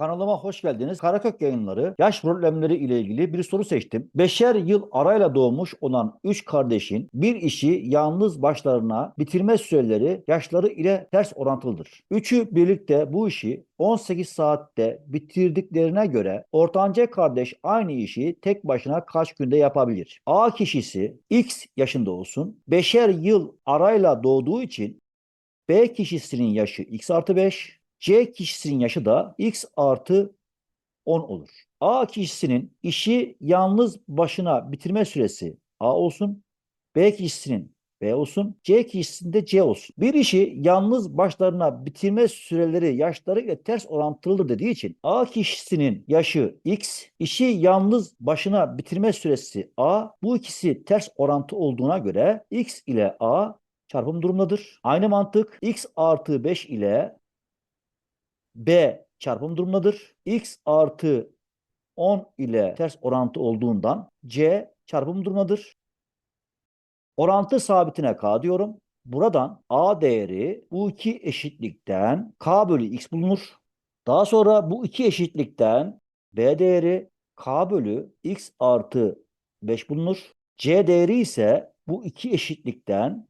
Kanalıma hoş geldiniz. Karakök yayınları yaş problemleri ile ilgili bir soru seçtim. Beşer yıl arayla doğmuş olan üç kardeşin bir işi yalnız başlarına bitirme süreleri yaşları ile ters orantılıdır. Üçü birlikte bu işi 18 saatte bitirdiklerine göre ortanca kardeş aynı işi tek başına kaç günde yapabilir? A kişisi X yaşında olsun. Beşer yıl arayla doğduğu için B kişisinin yaşı X artı 5, C kişisinin yaşı da X artı 10 olur. A kişisinin işi yalnız başına bitirme süresi A olsun. B kişisinin B olsun. C kişisinde C olsun. Bir işi yalnız başlarına bitirme süreleri yaşları ile ters orantılıdır dediği için A kişisinin yaşı X, işi yalnız başına bitirme süresi A. Bu ikisi ters orantı olduğuna göre X ile A çarpım durumdadır. Aynı mantık X artı 5 ile B çarpım durumdadır. X artı 10 ile ters orantı olduğundan C çarpım durumdadır. Orantı sabitine K diyorum. Buradan A değeri bu iki eşitlikten K bölü X bulunur. Daha sonra bu iki eşitlikten B değeri K bölü X artı 5 bulunur. C değeri ise bu iki eşitlikten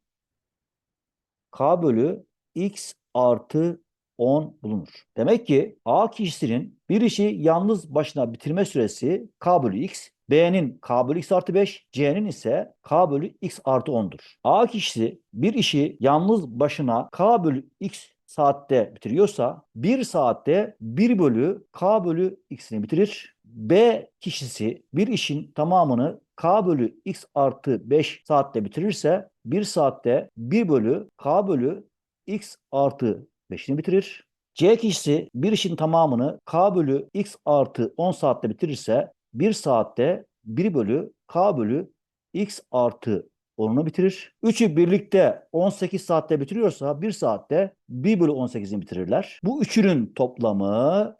K bölü X artı 10 bulunur. Demek ki A kişisinin bir işi yalnız başına bitirme süresi K bölü X, B'nin K bölü X artı 5, C'nin ise K bölü X artı 10'dur. A kişisi bir işi yalnız başına K bölü X saatte bitiriyorsa 1 saatte 1 bölü K bölü X'ini bitirir. B kişisi bir işin tamamını K bölü X artı 5 saatte bitirirse 1 saatte 1 bölü K bölü X artı 5'ini bitirir. C kişisi bir işin tamamını K bölü X artı 10 saatte bitirirse 1 saatte 1 bölü K bölü X artı 10'unu bitirir. Üçü birlikte 18 saatte bitiriyorsa 1 saatte 1 bölü 18'ini bitirirler. Bu üçünün toplamı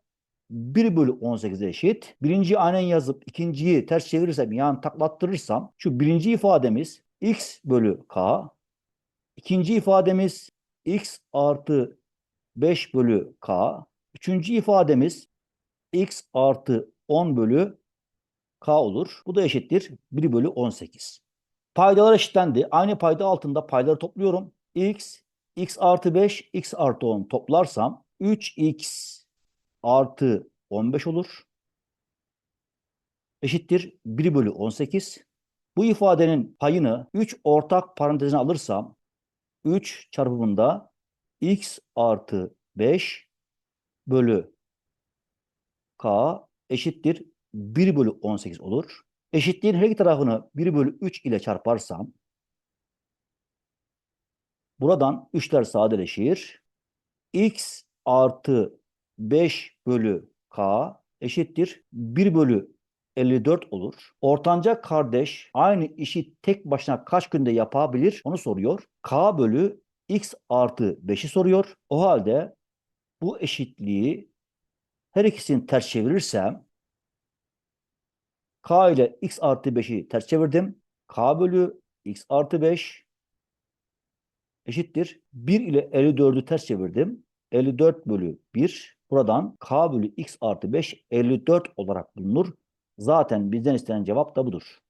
1 bölü 18'e eşit. Birinciyi aynen yazıp ikinciyi ters çevirirsem yani taklattırırsam şu birinci ifademiz x bölü k. ikinci ifademiz x artı 5 bölü k. Üçüncü ifademiz x artı 10 bölü k olur. Bu da eşittir 1 bölü 18. Paydalar eşitlendi. Aynı payda altında payları topluyorum. x, x artı 5, x artı 10 toplarsam 3x artı 15 olur. Eşittir 1 bölü 18. Bu ifadenin payını 3 ortak parantezine alırsam 3 çarpımında x artı 5 bölü k eşittir 1 bölü 18 olur. Eşitliğin her iki tarafını 1 bölü 3 ile çarparsam buradan 3'ler sadeleşir. x artı 5 bölü k eşittir 1 bölü 54 olur. Ortanca kardeş aynı işi tek başına kaç günde yapabilir onu soruyor. k bölü x artı 5'i soruyor. O halde bu eşitliği her ikisini ters çevirirsem k ile x artı 5'i ters çevirdim. k bölü x artı 5 eşittir. 1 ile 54'ü ters çevirdim. 54 bölü 1. Buradan k bölü x artı 5 54 olarak bulunur. Zaten bizden istenen cevap da budur.